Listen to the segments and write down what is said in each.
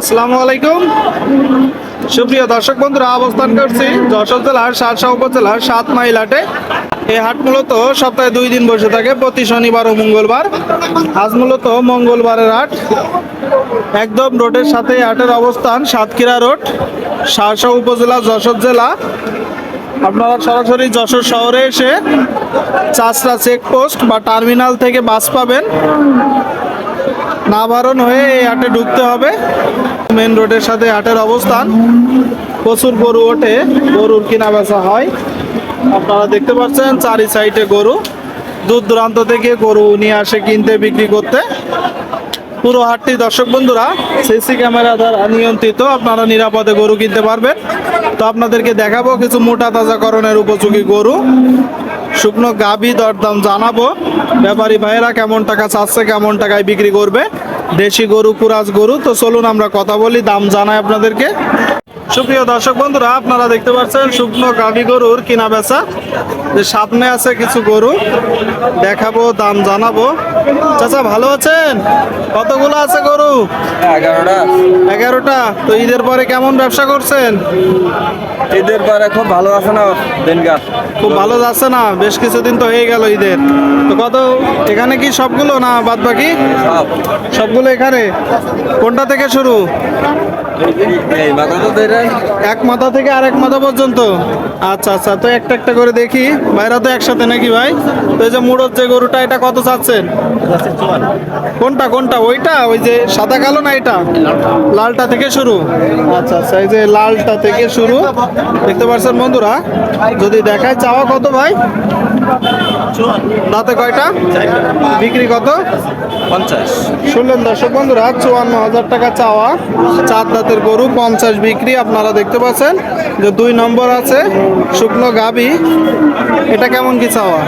আসসালামু আলাইকুম। সুপ্রিয় দর্শক বন্ধুরা, অবস্থান করছি যশোর জেলার সাতশা উপজেলার সাত মাইল হাটে। এই হাট মূলত সপ্তাহে দুই দিন বসে থাকে, প্রতি শনিবার ও মঙ্গলবার। আজ মূলত মঙ্গলবারের হাট। একদম রোডের সাথে হাটের অবস্থান, সাতক্ষীরা রোড সাতশা উপজেলা, যশোর জেলা। আপনারা সরাসরি যশোর শহরে এসে চাষরা চেকপোস্ট বা টার্মিনাল থেকে বাস পাবেন। নাভারণ হয়ে এই হাটে ঢুকতে হবে। মেন রোডের সাথে হাটের অবস্থান। প্রচুর গরু ওঠে, গরুর কিনা বেচা হয়। আপনারা দেখতে পাচ্ছেন, চারি সাইডে গরু। দূর দূরান্ত থেকে গরু নিয়ে আসে, কিনতে, বিক্রি করতে। পুরো হাটটি দর্শক বন্ধুরা, সিসি ক্যামেরা দ্বারা নিয়ন্ত্রিত। আপনারা নিরাপদে গরু কিনতে পারবেন। তো আপনাদেরকে দেখাবো কিছু মোটা তাজাকরণের উপযোগী গরু। শুকনো গাভী দরদাম জানাব। ব্যাপারী ভাইয়েরা কেমন টাকা চাচ্ছে, কেমন টাকায় বিক্রি করবে? দেশি গরু কুরাজ গরু। তো চলুন আমরা কথা বলি, দাম জানাই আপনাদেরকে। সুপ্রিয় দর্শক বন্ধুরা আপনারা দেখতে পাচ্ছেন শুকনো গাভী গরুর কিনা বেচা। যে সামনে আছে কিছু গরু দেখাবো দাম জানাব। চাচা ভালো আছেন? কতগুলো আছে গরু? এগারোটা। এগারোটা। তো ঈদের পরে কেমন ব্যবসা করছেন? ঈদের পরে খুব ভালো আছে না দিনকার খুব ভালো যাচ্ছে না বেশ কিছুদিন তো হয়ে গেল ঈদের। তো কত এখানে কি সবগুলো না বাদ বাকি সবগুলো এখানে? কোনটা থেকে শুরু? এই মাথা তো ধরে এক মাথা থেকে আরেক মাথা পর্যন্ত। আচ্ছা আচ্ছা তো একটা একটা করে দেখি। ভাইরা তো একসাথে নাকি ভাই? তো এই যে মুড়োর যে গরুটা এটা কত চাচ্ছেন? কোনটা কোনটা? ওইটা? ওই যে সাদা কালো না এটা? লালটা থেকে শুরু। আচ্ছা আচ্ছা এই যে লালটা থেকে শুরু। দেখতে পাচ্ছেন বন্ধুরা যদি দেখায় চাওয়া কত ভাই? দাঁতে কয়টা? বিক্রি কত? পঞ্চাশ। শুনলেন দর্শক বন্ধুরা চুয়ান্ন হাজার টাকা চাওয়া চার দাঁতের গরু পঞ্চাশ বিক্রি আপনারা দেখতে পাচ্ছেন। যে দুই নম্বর আছে শুকনো গাবি। এটা কেমন কি চাওয়া?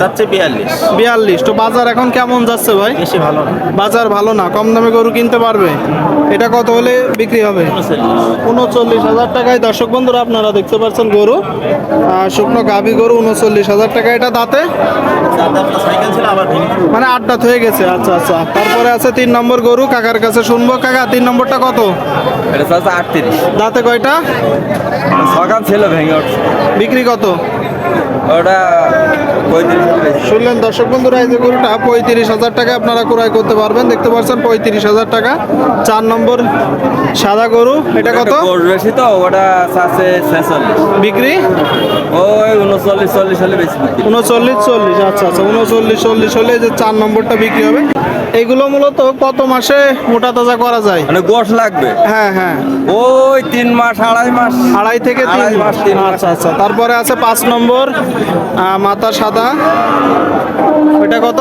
চাচ্ছে বিয়াল্লিশ। বিয়াল্লিশ। তো বাজার এখন কেমন যাচ্ছে ভাই? বেশি ভালো না। বাজার ভালো না। কম দামে গরু কিনতে পারবে? এটা কত হলে বিক্রি হবে? উনচল্লিশ। হাজার টাকায়। দর্শক বন্ধুরা আপনারা দেখতে পাচ্ছেন গরু। শুকনো গাভী গরু উনচল্লিশ হাজার টাকা। এটা দাঁতে? সাইকেল ছিল আবার ভেঙে মানে আটটা হয়ে গেছে আচ্ছা আচ্ছা। তারপরে আছে তিন নম্বর গরু কাকার কাছে শুনব। কাকা তিন নম্বরটা কত? এটা চাচ্ছে আটত্রিশ। দাঁতে কয়টা? সকাল ছিল ভেঙে উঠছে। বিক্রি কত? ওটা। শুনলেন দর্শক বন্ধুরা এই যে গরুটা পঁয়ত্রিশ হাজার টাকা আপনারা ক্রয় করতে পারবেন। দেখতে পাচ্ছেন পঁয়ত্রিশ হাজার টাকা। চার নম্বর সাদা গরু এটা কত? বেশি তো ওটা বিক্রি? ওই উনচল্লিশ চল্লিশ হলে বেশি উনচল্লিশ চল্লিশ আচ্ছা আচ্ছা উনচল্লিশ চল্লিশ হলে যে চার নম্বরটা বিক্রি হবে। এইগুলো মূলত কত মাসে মোটা তাজা করা যায়? মানে গোশ লাগবে। হ্যাঁ হ্যাঁ। ওই তিন মাস আড়াই মাস। আড়াই থেকে তিন মাস, তিন মাস। আচ্ছা আচ্ছা। তারপরে আছে পাঁচ নম্বর মাথা সাদা। ওইটা কত?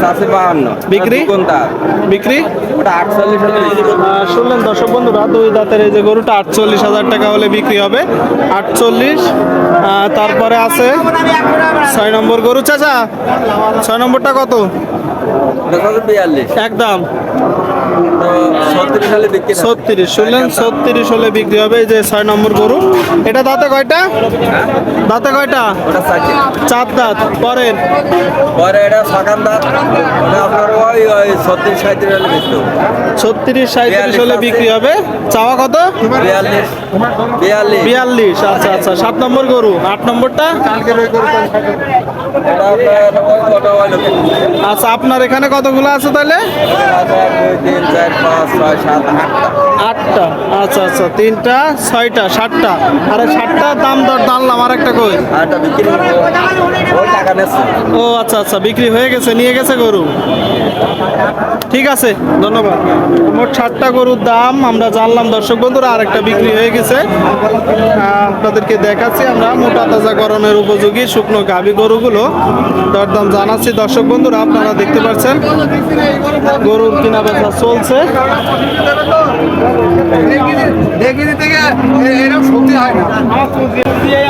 চাচ্ছে বাহান্ন। বিক্রি? কোনটা বিক্রি? ওটা আটচল্লিশ। শুনলেন দর্শক বন্ধুরা দুই দাঁতের এই যে গরুটা আটচল্লিশ হাজার টাকা হলে বিক্রি হবে। আটচল্লিশ তারপরে আছে ছয় নম্বর গরু চাচা। ছয় নম্বরটা কত? একদম। তো ছত্রিশ শুনলেন? ছত্রিশ হলে বিক্রি হবে এই যে ছয় নম্বর গরু। এটা দাঁতে কয়টা? দাঁতে কয়টা? চার দাঁত। পরের? পরে এটা সকাল দাঁত। আপনার ওই ওই ছত্রিশ সাঁত্রিশ হলে বেশি ছত্রিশ সাঁত্রিশ হলে বিক্রি হবে। চাওয়া কত? বিয়াল্লিশ। বিয়াল্লিশ। আচ্ছা আচ্ছা। সাত নম্বর গরু। আট নম্বরটা? আচ্ছা আপনার এখানে কতগুলো আছে তাহলে? সাত আটটা। আচ্ছা আচ্ছা তিনটা ছয়টা সাতটা। আরে সাতটা দাম দর দাঁড়লাম আর একটা কই ও আচ্ছা আচ্ছা বিক্রি হয়ে গেছে নিয়ে গেছে গরু। ঠিক আছে ধন্যবাদ। মোট ষাটটা গরুর দাম আমরা জানলাম দর্শক বন্ধুরা আরেকটা বিক্রি হয়ে গেছে। আপনাদেরকে দেখাচ্ছি আমরা মোটা তাজাকরণের উপযোগী শুকনো গাভী গরুগুলো। দরদাম জানাচ্ছি। দর্শক বন্ধুরা, আপনারা দেখতে পাচ্ছেন, গরুর কিনা বেচা চলছে।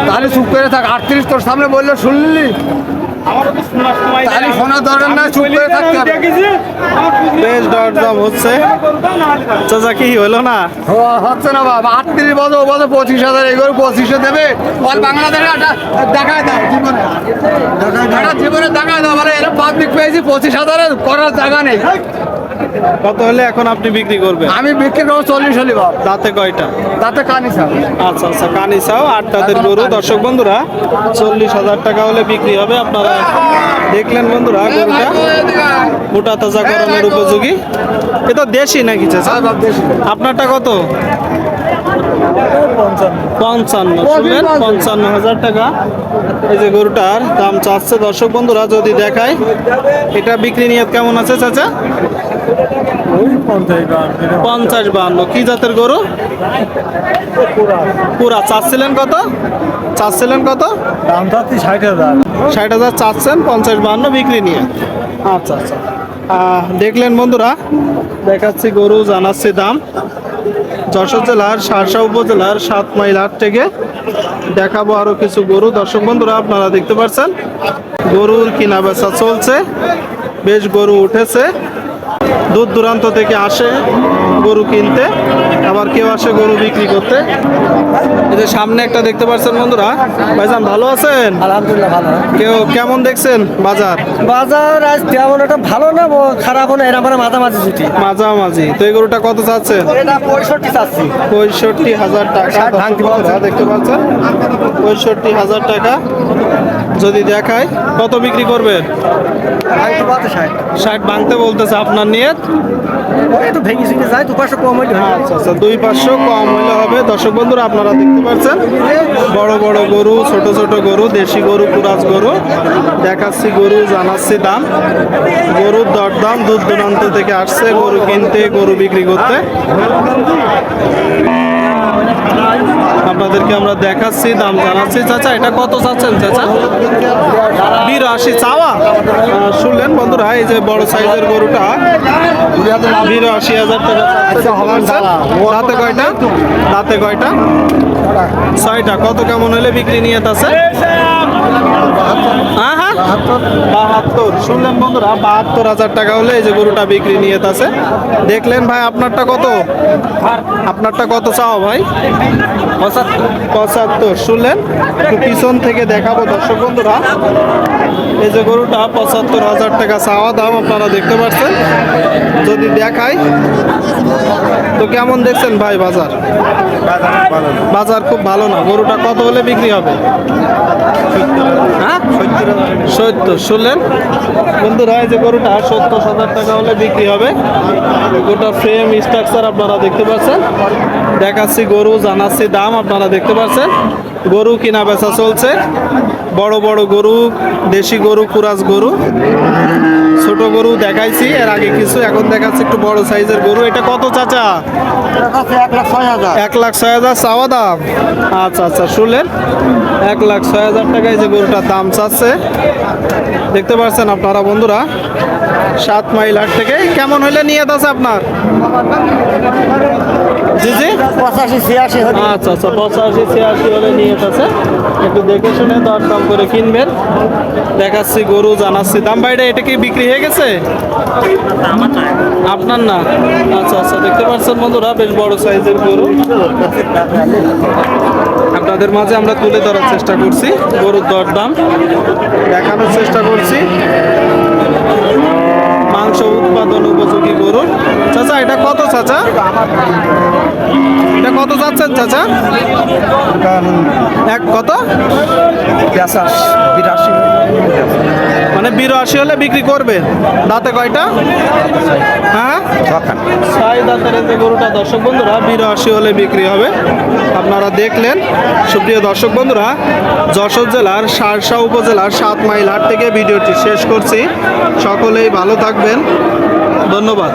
তাহলে চুপ করে থাক, আটত্রিশ তোর সামনে বলল শুনলি? তাহলে শোনার দরকার করে বেশ দরদাম হচ্ছে চাচা কি হলো না? হচ্ছে না বাবা আটত্রিশ বছর বছর পঁচিশ হাজার এগুলো পঁচিশে দেবে। বল বাংলাদেশে দেখায় দাও জীবনে। জীবনে দেখায় দাও এরকম পাবলিক পেয়েছি পঁচিশ হাজারের করার জায়গা নেই। কত হলে এখন আপনি বিক্রি করবেন? আমি বিক্রি করব চল্লিশ হলি বাপ। দাঁতে কয়টা? তাতে কানি স্যার আচ্ছা আচ্ছা কানিসাও আট দাঁতের গরু। দর্শক বন্ধুরা চল্লিশ হাজার টাকা হলে বিক্রি হবে। আপনারা দেখলেন বন্ধুরা গরুটা। মোটা তাজা করানোর উপযোগী। এটা দেশি নাকি চাচা? আপনারটা কত? পঞ্চান্ন। শুনলেন? পঞ্চান্ন হাজার টাকা। এই যে গরুটার দাম চাচ্ছে। দর্শক বন্ধুরা যদি দেখায় এটা বিক্রি নিয়ত কেমন আছে চাচা? পঞ্চাশ বাহান্ন। কি জাতের গরু? পুরা। চাচ্ছিলেন কত? চাচ্ছিলেন কত? দাম চাচ্ছি ষাট হাজার। ষাট হাজার চাচ্ছেন পঞ্চাশ বাহান্ন বিক্রি নিয়ে। আচ্ছা আচ্ছা। দেখলেন বন্ধুরা দেখাচ্ছি গরু জানাচ্ছি দাম। যশোর জেলার সারসা উপজেলার সাত মাইল হাট থেকে দেখাবো আরও কিছু গরু। দর্শক বন্ধুরা আপনারা দেখতে পাচ্ছেন গরুর কিনা বেচা চলছে। বেশ গরু উঠেছে। দূর দূরান্ত থেকে আসে গরু কিনতে আবার কেউ আসে গরু বিক্রি করতে। এই যে সামনে একটা দেখতে পাচ্ছেন বন্ধুরা ভাইজান ভালো আছেন? আলহামদুলিল্লাহ ভালো। কেউ কেমন দেখছেন বাজার? বাজার আজ তেমন একটা ভালো না খারাপ না এরা মানে মাঝামাঝি জুটি মাঝামাঝি। তো এই গরুটা কত চাচ্ছেন? এটা পঁয়ষট্টি চাচ্ছি। পঁয়ষট্টি হাজার টাকা। দেখতে পাচ্ছেন? পঁয়ষট্টি হাজার টাকা। যদি দেখায় কত বিক্রি করবেন? ষাট। ভাঙতে বলতেছে আপনার নিয়ত? হয়। আচ্ছা আচ্ছা দুই পাঁচশো কম হইলে হবে। দর্শক বন্ধুরা আপনারা দেখতে পাচ্ছেন বড় বড় গরু ছোট ছোট গরু দেশি গরু কুরাজ গরু। দেখাচ্ছি গরু জানাচ্ছি দাম। গরুর দরদাম দূর দূরান্ত থেকে আসছে গরু কিনতে গরু বিক্রি করতে। আপনাদেরকে আমরা দেখাচ্ছি, দাম জানাচ্ছি। চাচা, এটা কত চাচ্ছেন চাচা? বিরাশি চাওয়া? শুনলেন বন্ধুরা, এই যে বড় সাইজের গরুটা। বিরাশি হাজার টাকা রাতে কয়টা? দাঁতে কয়টা? ছয়টা। কত কেমন হলে বিক্রি নিয়ে হ্যাঁ বাহাত্তর। শুনলেন বন্ধুরা বাহাত্তর হাজার টাকা হলে এই যে গরুটা বিক্রি নিয়ে আছে। দেখলেন ভাই আপনারটা কত? আপনারটা কত চাও ভাই? পঁচাত্তর। শুনলেন? একটু পিছন থেকে দেখাবো দর্শক বন্ধুরা। এই যে গরুটা পঁচাত্তর হাজার টাকা চাওয়া দাম আপনারা দেখতে পাচ্ছেন। যদি দেখাই তো কেমন দেখছেন ভাই বাজার? বাজার খুব ভালো না। গরুটা কত হলে বিক্রি হবে? হ্যাঁ? সত্তর। শুনলেন? বন্ধুরা যে গরুটা সত্তর হাজার টাকা হলে বিক্রি হবে। গোটা ফ্রেম স্ট্রাকচার আপনারা দেখতে পাচ্ছেন। দেখাচ্ছি গরু জানাচ্ছি দাম আপনারা দেখতে পাচ্ছেন। গরু কিনা বেচা চলছে। বড় বড় গরু, দেশি গরু কুরাজ গরু। ছোট গরু দেখাইছি, এর আগে কিছু, এখন দেখাচ্ছি একটু বড় সাইজের গরু। এটা কত চাচা? এক লাখ ছয় হাজার চাওয়া দাম। আচ্ছা আচ্ছা শুনলেন? এক লাখ ছয় হাজার টাকায় যে গরুটার দাম চাচ্ছে। দেখতে পাচ্ছেন আপনারা বন্ধুরা, সাত মাইল হাট থেকে। কেমন হইলে নিয়ে আছে আপনার? জি জি। পঁচাশি ছিয়াশি আচ্ছা আচ্ছা পঁচাশি ছিয়াশি হলে নিয়ে আছে একটু দেখে শুনে দরদাম করে কিনবেন। দেখাচ্ছি গরু জানাচ্ছি। দাম বাইরে এটা কি বিক্রি হয়ে গেছে? আপনার না? আচ্ছা আচ্ছা দেখতে পাচ্ছেন বন্ধুরা বেশ বড় সাইজের গরু। আপনাদের মাঝে আমরা তুলে ধরার চেষ্টা করছি গরুর দরদাম দেখানোর চেষ্টা করছি। চাচা এটা কত চাচা? এটা কত চাচ্ছেন চাচা? এক কত? বিরাশি। মানে বিরাশি হলে বিক্রি করবে দাঁতে কয়টা? হ্যাঁ? ছয় দাঁতের যে গরুটা দর্শক বন্ধুরা বিরাশি হলে বিক্রি হবে। আপনারা দেখলেন সুপ্রিয় দর্শক বন্ধুরা যশোর জেলার সারসা উপজেলার সাত মাইল হাট থেকে ভিডিওটি শেষ করছি। সকলেই ভালো থাকবেন। ধন্যবাদ।